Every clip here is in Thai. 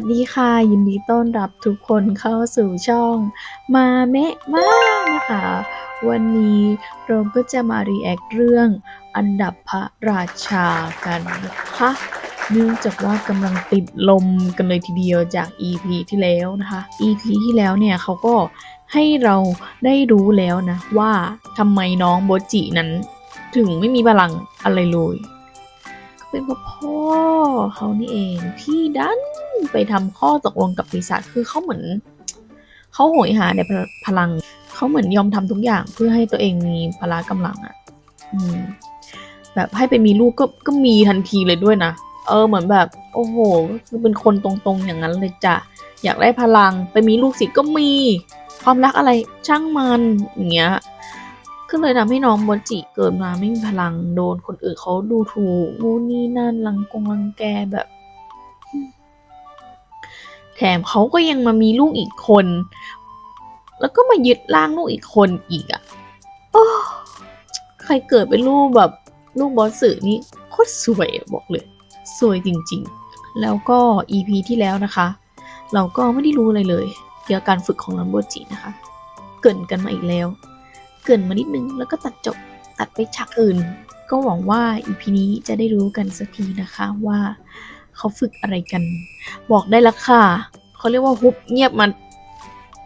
วัสดีค่ะ ยินดีต้อนรับทุกคนเข้าสู่ช่องมาเมะมากนะคะ วันนี้เราก็จะมารีแอคเรื่องอันดับพระราชากันนะคะเนื่องจากว่ากำลังติดลมกันเลยทีเดียวจาก EP ที่แล้วนะคะ EP ที่แล้วเนี่ยเขาก็ให้เราได้รู้แล้วนะ ว่าทำไมน้องโบจินั้น ถึงไม่มีพลังอะไรเลย เป็นเพราะพ่อเขานี่เองที่ดันไปทำข้อตกลงกับปีศาจคือเขาเหมือนเขาโหยหาในพลัง เขาเหมือนยอมทำทุกอย่างเพื่อให้ตัวเองมีพละกำลังอะ่ะอืมแบบให้ไปมีลูกก็ก็มีทันทีเลยด้วยนะเออเหมือนแบบ โอ้โหคือเป็นคนตรงๆอย่างนั้นเลยจ้ะอยากได้พลังไปมีลูกศิก็มี ความรักอะไรช่างมันอย่างเงี้ย ก็เลยทำให้น้องโมจิเกิดมาไม่มีพลังโดนคนอื่นเขาดูถูกงูนี่นั่นรังกงรังแกแบบ แถมเขาก็ยังมามีลูกอีกคน แล้วก็มายึดร่างลูกอีกคนอีกอะ่ะใครเกิดเป็นลูกแบบลูกบอสสื่อนี่โคตรสวยบอกเลย สวยจริงๆ แล้วก็ EP ที่แล้วนะคะ เราก็ไม่ได้รู้อะไรเลย เกี่ยวกับการฝึกของลัมโบจินะคะ เกินกันมาอีกแล้ว เกินมานิดนึง แล้วก็ตัดจบตัดไปฉากอื่น ก็หวังว่า EP นี้จะได้รู้กันสักทีนะคะว่าเขาฝึกอะไรกัน บอกได้ละค่ะเขาเรียกว่าฮุบเงียบมัน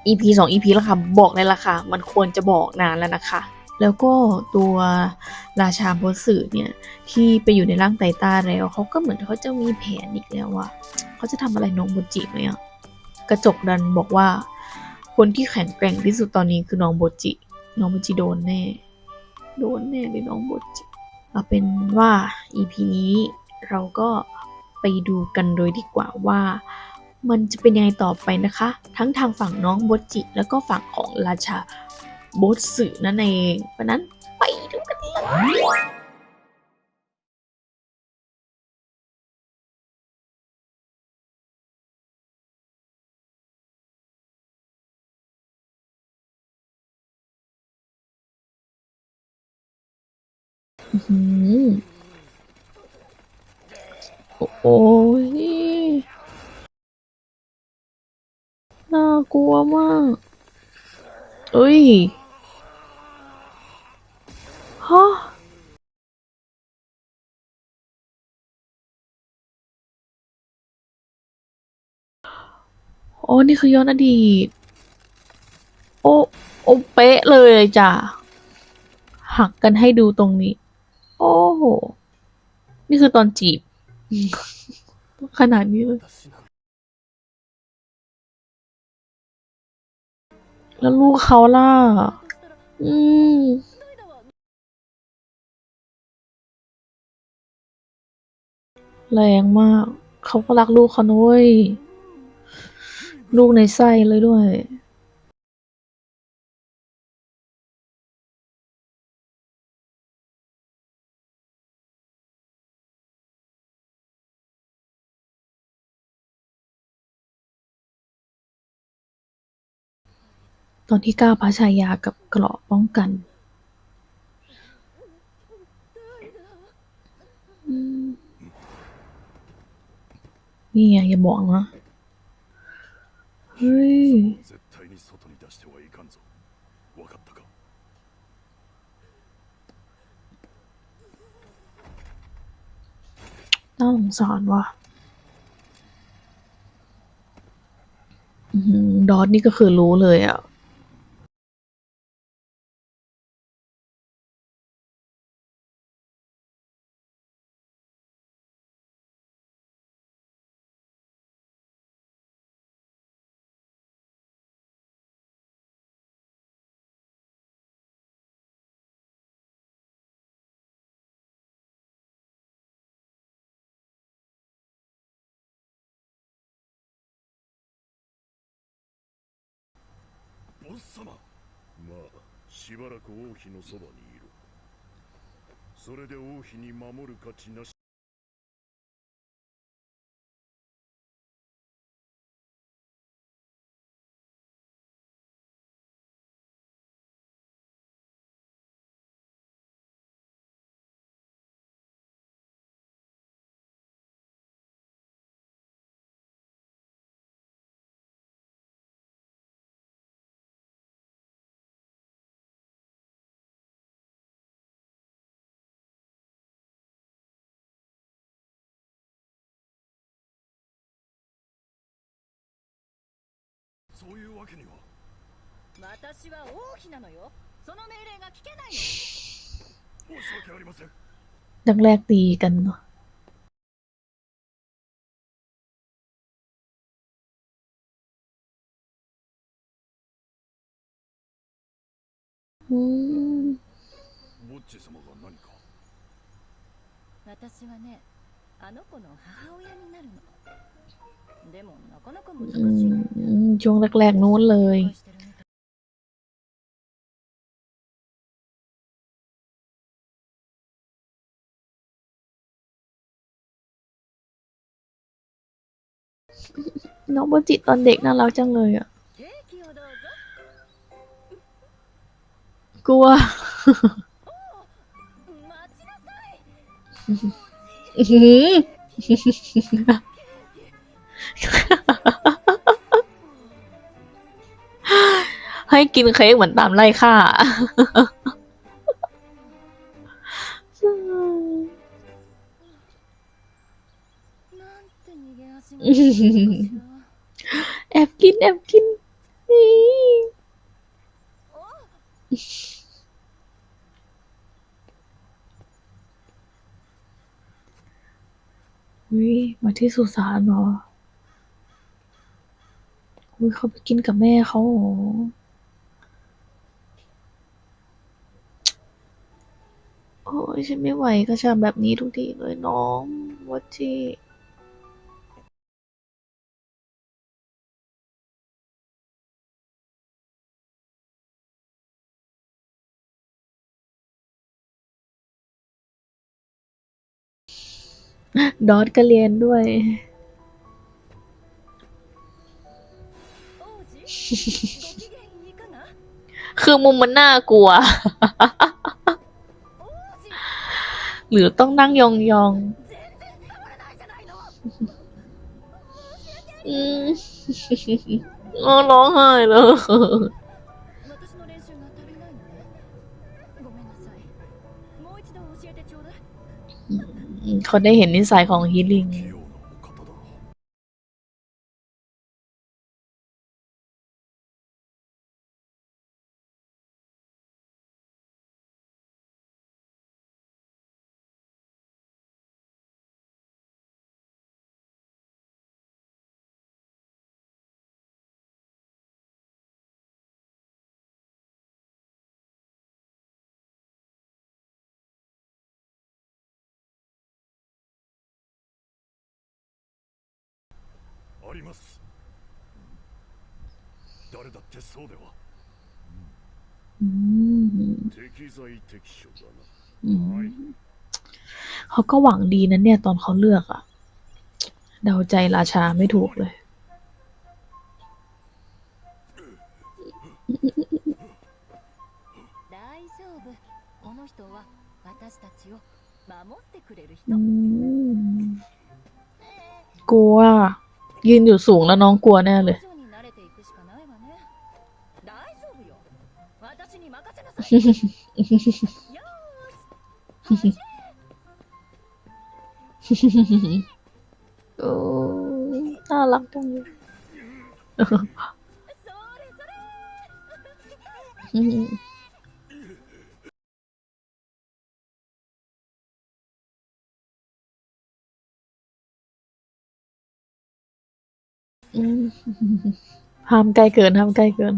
EP 2 EP แล้วค่ะ บอกได้ละค่ะ มันควรจะบอกนานแล้วนะคะ แล้วก็ตัวราชาโบสสึเนี่ย ที่ไปอยู่ในร่างไตต้าแล้วเขาก็เหมือนเขาจะมีแผนอีกแล้วว่าเขาจะทำอะไรน้องโบจิไหมอะกระจกดันบอกว่า คนที่แข็งแกร่งที่สุดตอนนี้คือน้องโบจิ น้องโบจิโดนแน่ โดนแน่เลยน้องโบจิเอาเป็นว่า EP นี้เราก็ไปดูกันโดยดีกว่าว่า มันจะเป็นยังไงต่อไปนะคะ ทั้งทางฝั่งน้องโบจิ แล้วก็ฝั่งของราชาโบสสึนั่นเองเพราะนั้นไปดูกันเลย โอ้โอ้ยน่ากลัวมากเอ้ยฮะโอ้นี่คือย้อนอดีต โอ้ โอ้เป๊ะเลยจ้ะ หักกันให้ดูตรงนี้ อ้โห นี่คือตอนจีบ ขนาดนี้เลย แล้วลูกเขาล่ะ อืมแรงมาก เขาก็รักลูกเขานุ้ยลูกในไส้เลยด้วย อนที่ก้าวพระชายากับเกราะป้องกันนี่ไงอย่าบอกนะเฮ้ยน่าสงสารว่ะดอทนี่ก็คือรู้เลยอะ ボス様。まあしばらく王妃のそばにいるそれで王妃に守る価値なし。そういうわけには私は王妃なのよその命令が聞けないの申し訳ありません แรกๆตีกันเนาะอืม ボッチ様が何か私はね あの子の母親になるのでもなかなか難し อื い มช่วงแรกๆนู้นเลย 失敗してるみたい น้องโบจิตอนเด็กน่ารักจังเลยอ่ะ ケーキをどうぞ กลัว 待ちなさい ให้กินเค้กเหมือนตามไล่ฆ่า แอบกินแอบกินนี่ วิมาที่สุสานเหรออุ้ยเขาไปกินกับแม่เขาเหโอ้ยฉันไม่ไหวกระชากแบบนี้ทุกทีเลยน้องวัจี ดอทก็เรียนด้วย คือมุมมันน่ากลัว หรือต้องนั่งยองยองอืมร้องไห้เลย คนได้เห็นนิสัยของฮีลิง あります誰だってそうでは อืม 適材適所だ อื な、 ม はい เขาก็หวังดีนะเนี่ย ตอนเขาเลือกอะเดาใจราชาไม่ถูกเลย 大丈夫この人は私たちを守ってくれる อื 人 ม กลัว ยืนอยู่สูงแล้วน้องกลัวแน่เลย โอ้น่ารักจังเลยอืม ห้ามใกล้เกินห้ามใกล้เกิน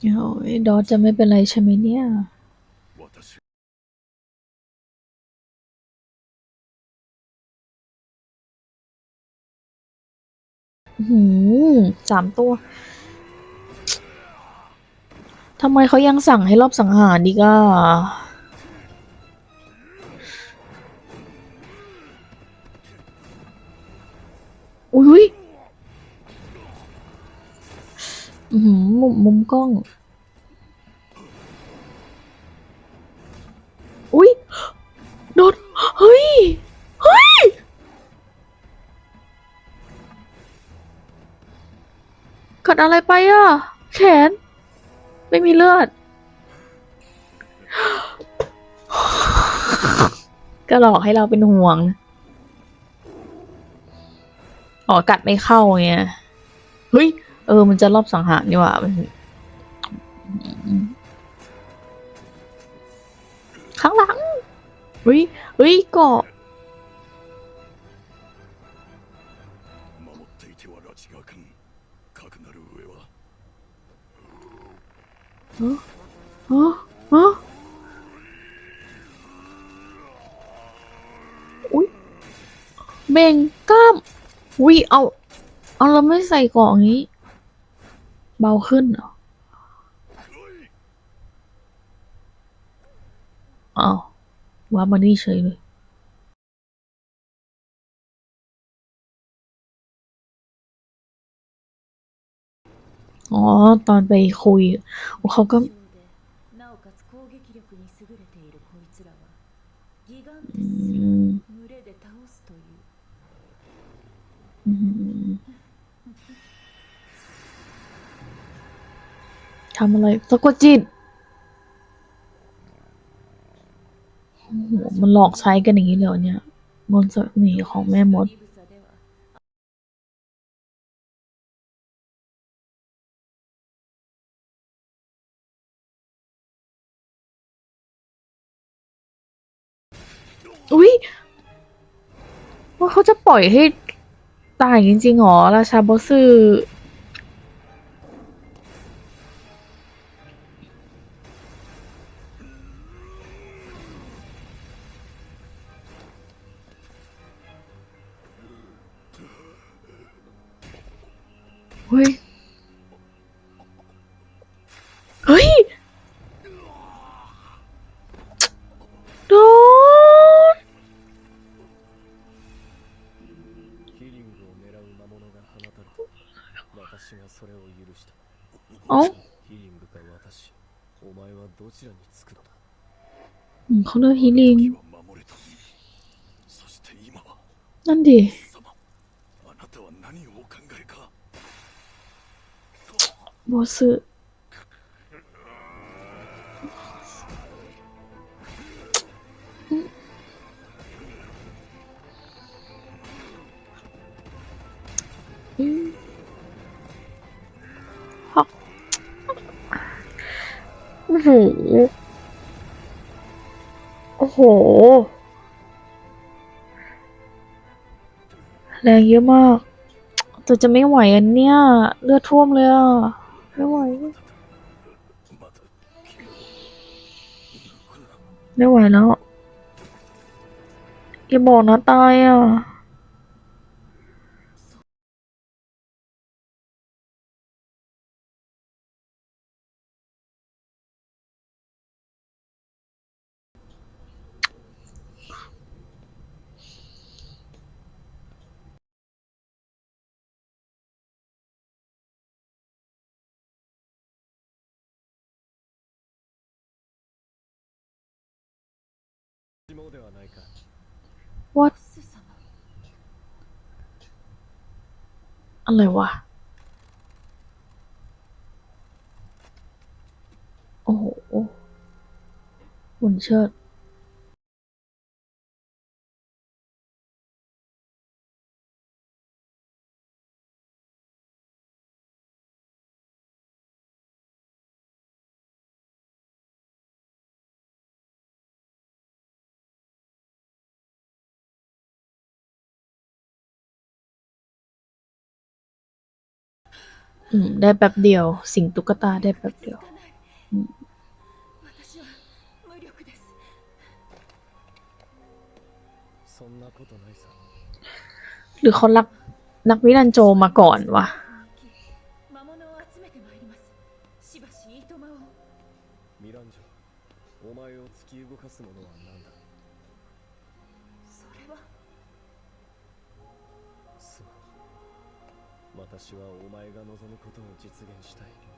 โอ้ยดอทจะไม่เป็นไรใช่ไหมเนี่ยหืมสามตัว ทำไมเขายังสั่งให้รอบสังหารดีก็อุ้ยหือมุมมุมกล้อง อุ้ยโดนเฮ้ย เฮ้ย กัดอะไรไปอะ แขน ไม่มีเลือด ก็หลอกให้เราเป็นห่วง อ๋อ กัดไม่เข้าเงี้ย เฮ้ย เออ มันจะรอบสังหารนี่หว่าข้างหลังเฮ้ยเฮ้ยกา อ๋ออ๋ออุ้ยเบ่งกล้ามวิเอาเอาเราไม่ใส่กล่องนี้ เบาขึ้นเหรออ้าวว้ามานี่เฉยเลย อ๋อ ตอนไปคุยเขาก็ทำอะไรสะกดจิต มันหลอกใช้กันอย่างนี้เลยเนี่ยมนต์เสนีของแม่มด ล่อยให้ตายจริงๆหรอ ราชาบอสซือเฮ้ย ちらにつくのだこのヒリンそして今は。なんで？あなたは何をお考えか。ボス。うん。 หือโอ้โห แรงเยอะมากตัวจะไม่ไหวอันเนี้ย เลือดท่วมเลยอะ ไม่ไหว ไม่ไหวแล้วอย่าบอกนะตายอะ what อะไรวะ โอ้โหหุ่นเชิด ได้แบบเดียว สิงตุ๊กตาได้แบบเดียวหรือเขารักนักวิรันโจมาก่อนวะ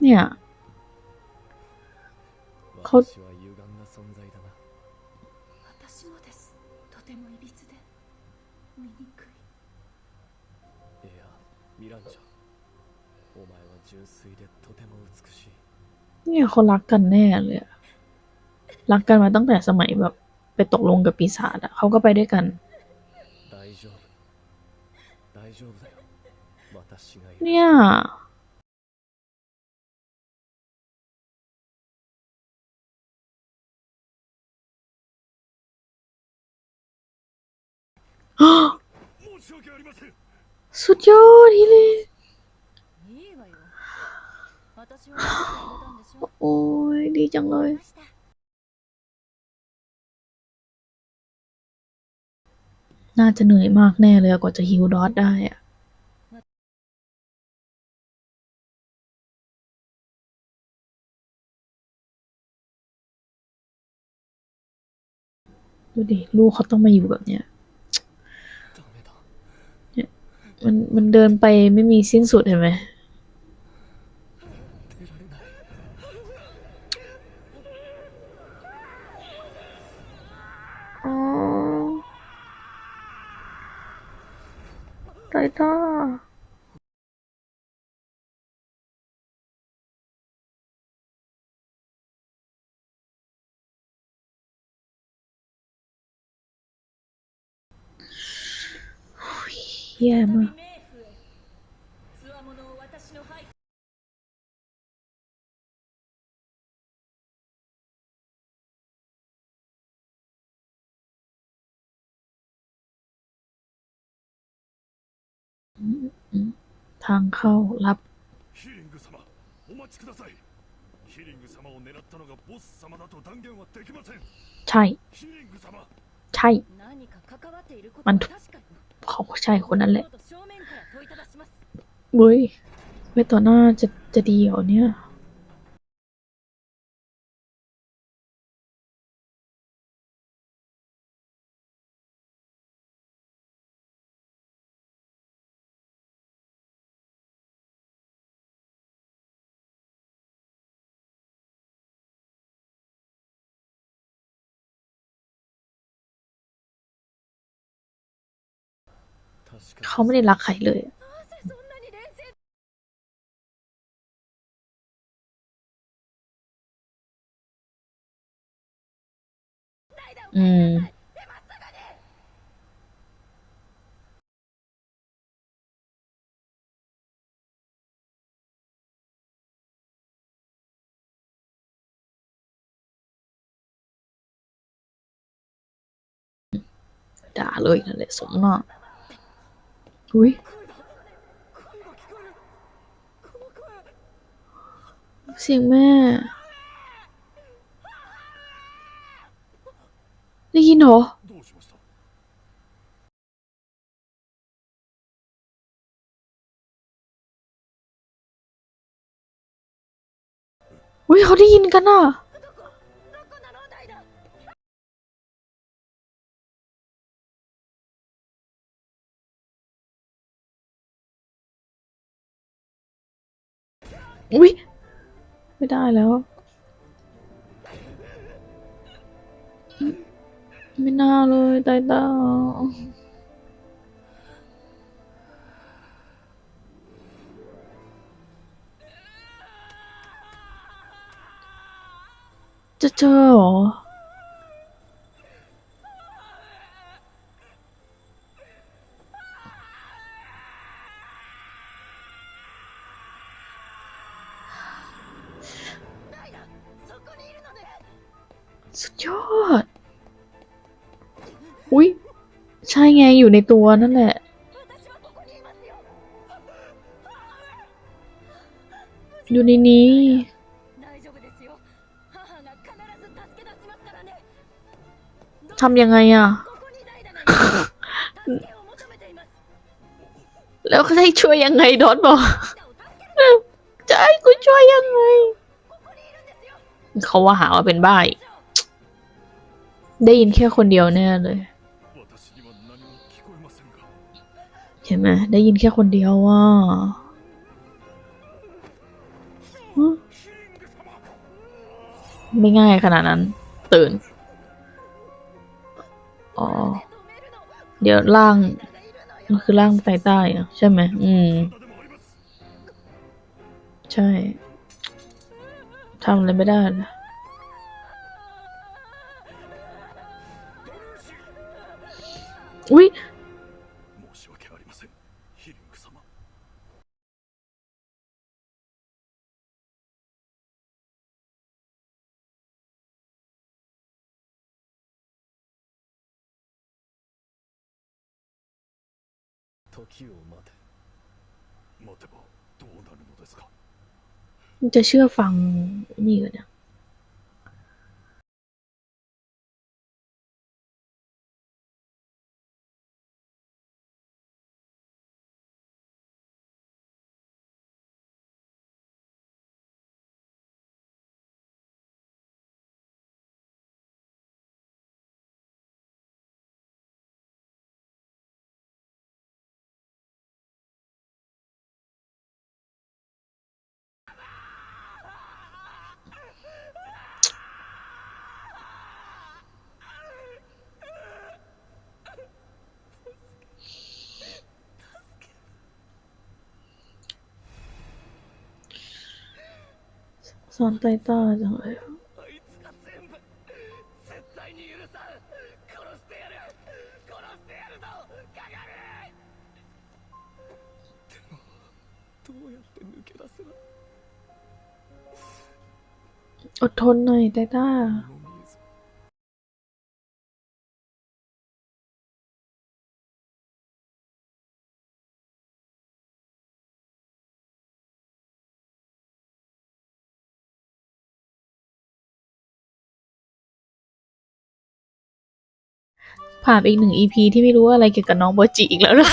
เนี่ย เขาเนี่ยเขารักกันแน่เลยรักกันมาตั้งแต่สมัยแบบ ไปตกลงกับปีศาจอะเขาก็ไปด้วยกันเนี่ย สุดยอดฮิเลโอ้ยดีจังเลย น่าจะเหนื่อยมากแน่เลยกว่าจะฮิวดอทได้อะดูดิ ลูกเขาต้องมาอยู่แบบเนี้ย มันมันเดินไปไม่มีสิ้นสุดเห็นไหม出らยแย่มาก 冥府へつわものを私の背後 ทางเข้ารับ ヒリング様お待ちくださいヒリング様を狙ったのがボス様だと断言はできません ใช่ ヒリング様 ใ ช่ มันของผู้ชายคนนั้นแหละเว้ย ไว้ต่อหน้าจะจะดีเหรอเนี่ย เขาไม่ได้รักใครเลยอืม ด่าเลยนั่นแหละสมนาะ อุ้ยเสียงแม่ ได้ยินเหรอเฮ้ยเขาได้ยินกันอะ อุ้ยไม่ได้แล้ว ไม่น่าเลยตายตาจะเจอหรอ ไงอยู่ในตัวนั่นแหละ อยู่ในนี้ทำยังไงอะ แล้วเขาให้ช่วยยังไงดอทบอก จะให้กูช่วยยังไง เขาว่าหาว่าเป็นบ้าได้ยินแค่คนเดียวแน่เลย ใช่ไหมได้ยินแค่คนเดียวว่า ไม่ง่ายขนาดนั้น ตื่น อ๋อ เดี๋ยวล่างมันคือล่างไปใต้อะใช่ไหม อืม ใช่ทำอะไรไม่ได้นะอุ้ย 時を待て待てばどうなるのですか มันจะเชื่อฟังนี่กันนะ ซ้อนไตตาจังเลยอดทนหน่อยไตต้า ผ่านไปอีกหนึ่งอีพีที่ไม่รู้อะไรเกี่ยวกับน้องโบจิอีกแล้วนะ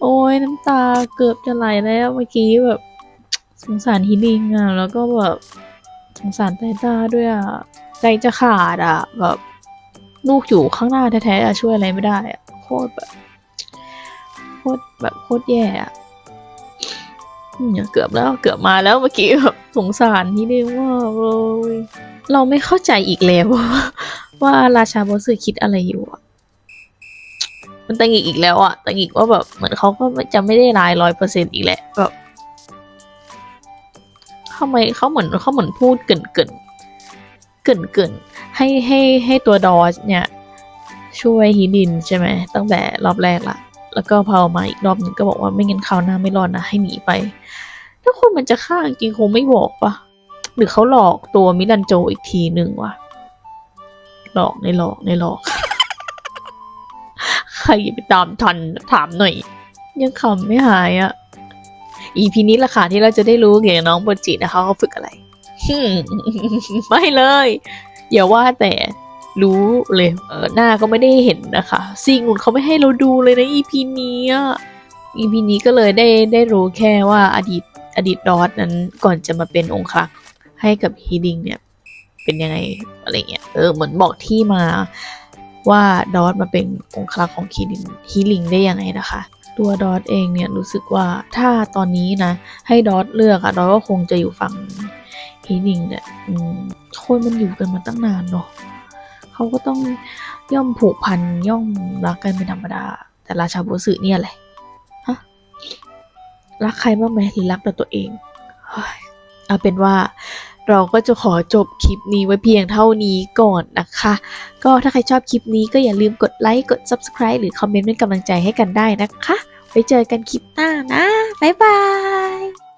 โอ้ยน้ำตาเกือบจะไหลแล้วเมื่อกี้แบบ สงสารฮิลิงอะ แล้วก็แบบสงสารไตต้าด้วยอะใจจะขาดอะ แบบ ลูกอยู่ข้างหน้าแท้ๆอะช่วยอะไรไม่ได้อะโคตรแบบโคตรแบบโคตรแย่อะอืมเกือบแล้วเกือบมาแล้วเมื่อกี้แบบสงสารฮิลิงมากเลย เราไม่เข้าใจอีกแล้วว่าราชาบอสสึคิดอะไรอยู่อะมันตังอีกอีกแล้วอะตังอีกว่าแบบเหมือนเขาก็จะไม่ได้ร้ายร้อยเปอร์เซ็นต์อีกแหละแบบทำไมเขาเหมือนเขาเหมือนพูดเกินเกินเกินเกินให้ให้ให้ตัวดอสเนี่ย ช่วยฮิดินใช่ไหมตั้งแต่รอบแรกละแล้วก็พอมาอีกรอบหนึ่งก็บอกว่าไม่งั้นคราวหน้าไม่รอดนะให้หนีไป ถ้าคนมันจะฆ่าจริงคงไม่บอกปะ หรือเขาหลอกตัวมิรันโจอีกทีหนึ่งวะหลอกในหลอกในหลอก ใครไปตามทันถามหน่อย ยังขำไม่หายอะ่ะ อีพีนี้ละค่ะที่เราจะได้รู้เกี่ยวกับน้องโปรจินะคะเขาฝึกอะไรไม่เลยอย่าว่าแต่รู้เลยเออหน้าก็ไม่ได้เห็นนะคะซีงุนเขาไม่ให้เราดูเลยนะอีพีนี้อีพีนี้ก็เลยได้ได้รู้แค่ว่าอดีตอดีตดอสนั้นก่อนจะมาเป็นองค์ครัก ให้กับฮีดิงเนี่ย เป็นยังไงอะไรเงี้ยเออเหมือนบอกที่มาว่าดอทมาเป็นองค์ครักษ์ของฮีดิงฮีลิงได้ยังไงนะคะ ตัวดอทเองเนี่ยรู้สึกว่าถ้าตอนนี้นะ ให้ดอทเลือกอะดอทก็คงจะอยู่ฝั่งฮีลิงเนี่ยอืมคนมันอยู่กันมาตั้งนานเนาะเขาก็ต้องย่อมผูกพันย่อมรักกันเป็นธรรมดา แต่ราชาบุสึเนี่ยแหละฮะรักใครบ้างไหมหรือรักแต่ตัวเองเอาเป็นว่า เราก็จะขอจบคลิปนี้ไว้เพียงเท่านี้ก่อนนะคะ ก็ถ้าใครชอบคลิปนี้ก็อย่าลืมกดไลค์กด Subscribe หรือคอมเมนต์เป็นกำลังใจให้กันได้นะคะไว้เจอกันคลิปหน้านะ บ๊ายบาย